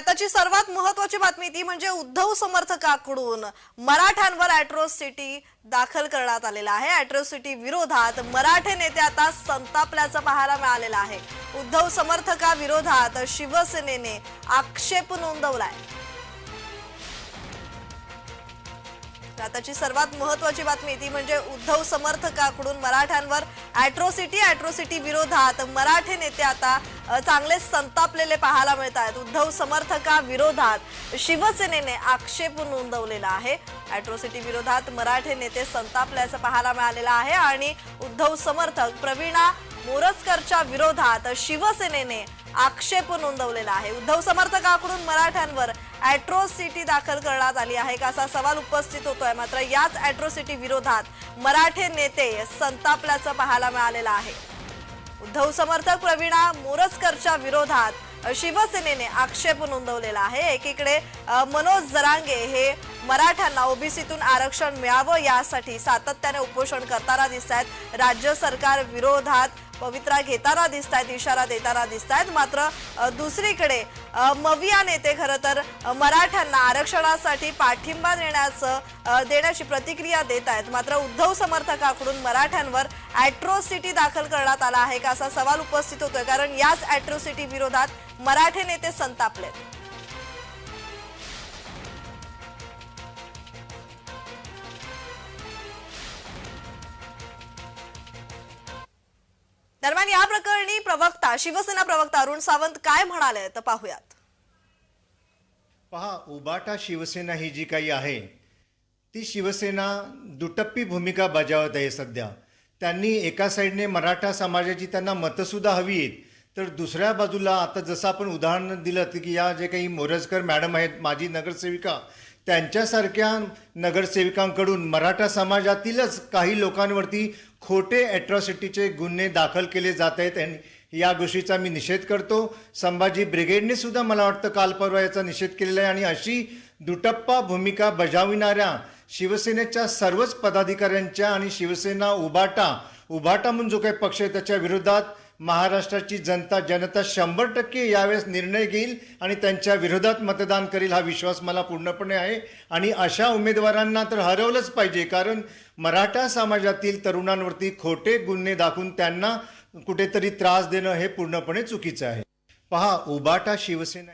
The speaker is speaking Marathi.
आताची सर्वात महत्वाची बातमी ती म्हणजे उद्धव समर्थकाकडून मराठ्यांवर अॅट्रोसिटी दाखल करण्यात आलेला आहे. अॅट्रोसिटी विरोधात मराठे नेते आता संतापल्याचं पाहायला मिळालेलं आहे. उद्धव समर्थका विरोधात शिवसेनेने आक्षेप नोंदवलाय. आताची सर्वात महत्वाची बातमी ती म्हणजे उद्धव समर्थकाकडून मराठ्यांवर अॅट्रोसिटी अॅट्रोसिटी विरोधात मराठे नेते आता चांगले संतापलेले पाहायला मिळत आहेत उद्धव समर्थका विरोधात शिवसेनेने आक्षेप नोंदवलेला आहे. अॅट्रोसिटी विरोधात मराठे नेते संतापल्याचं पाहायला मिळालेलं आहे आणि उद्धव समर्थक प्रवीणा मोरजकरच्या विरोधात शिवसेनेने आक्षेप नोंदवलेला आहे. उद्धव समर्थकाकडून मराठ्यांवर अॅट्रोसिटी दाखल करण्यात आली आहे का असा सवाल उपस्थित होतोय. मात्र याच अॅट्रोसिटी विरोधात मराठे नेते संतापल्याचं पाहायला मिळालेलं आहे. उद्धव समर्थक प्रवीणा मोरजकरच्या विरोधात शिवसेनेने आक्षेप नोंदवलेला आहे. एकीकडे मनोज जरांगे हे मराठ्यांना ओबीसीतून आरक्षण मिळावं यासाठी सातत्याने उपोषण करताना दिसत आहेत राज्य सरकार विरोधात पवित्रा घेताना दिसत आहेत इशारा देताना दिसत आहेत मात्र दुसरीकडे मविया नेते खरं तर मराठ्यांना आरक्षणासाठी पाठिंबा देण्याचं देण्याची प्रतिक्रिया देत आहेत मात्र उद्धव समर्थकाकडून मराठ्यांवर ॲट्रोसिटी दाखल करण्यात आला आहे का असा सवाल उपस्थित होतोय. कारण याच ॲट्रोसिटी विरोधात मराठे नेते संतापलेत. दरम्यान या प्रकरणी प्रवक्ता शिवसेना प्रवक्ता अरुण सावंत काय म्हणाले तर पाहूयात. पहा उबाटा शिवसेना ही जी काही आहे ती शिवसेना दुटप्पी भूमिका बजावत आहे सध्या. त्यांनी एका साईडने मराठा समाजाची त्यांना मतंसुद्धा हवी आहेत तर दुसऱ्या बाजूला आता जसं आपण उदाहरण दिलं की या जे काही मोरजकर मॅडम आहेत माजी नगरसेविका त्यांच्यासारख्या नगरसेविकांकडून मराठा समाजातीलच काही लोकांवरती खोटे ॲट्रॉसिटीचे गुन्हे दाखल केले जात आहेत आणि या गोष्टीचा मी निषेध करतो. संभाजी ब्रिगेडने सुद्धा मला वाटतं काल परवा याचा निषेध केलेला आहे आणि अशी दुटप्पा भूमिका बजाविणाऱ्या शिवसेनेच्या सर्वच पदाधिकाऱ्यांच्या आणि शिवसेना उबाटा उबाटा म्हणून जो काही पक्ष आहे त्याच्या विरोधात महाराष्ट्राची जनता जनता शंभर टक्के यावेळेस निर्णय घेईल आणि त्यांच्या विरोधात मतदान करेल हा विश्वास मला पूर्णपणे आहे. आणि अशा उमेदवारांना तर हरवलंच पाहिजे कारण मराठा समाजातील तरुणांवरती खोटे गुन्हे दाखवून त्यांना कुठेतरी त्रास देणं हे पूर्णपणे चुकीचं आहे. पहा उबाटा शिवसेना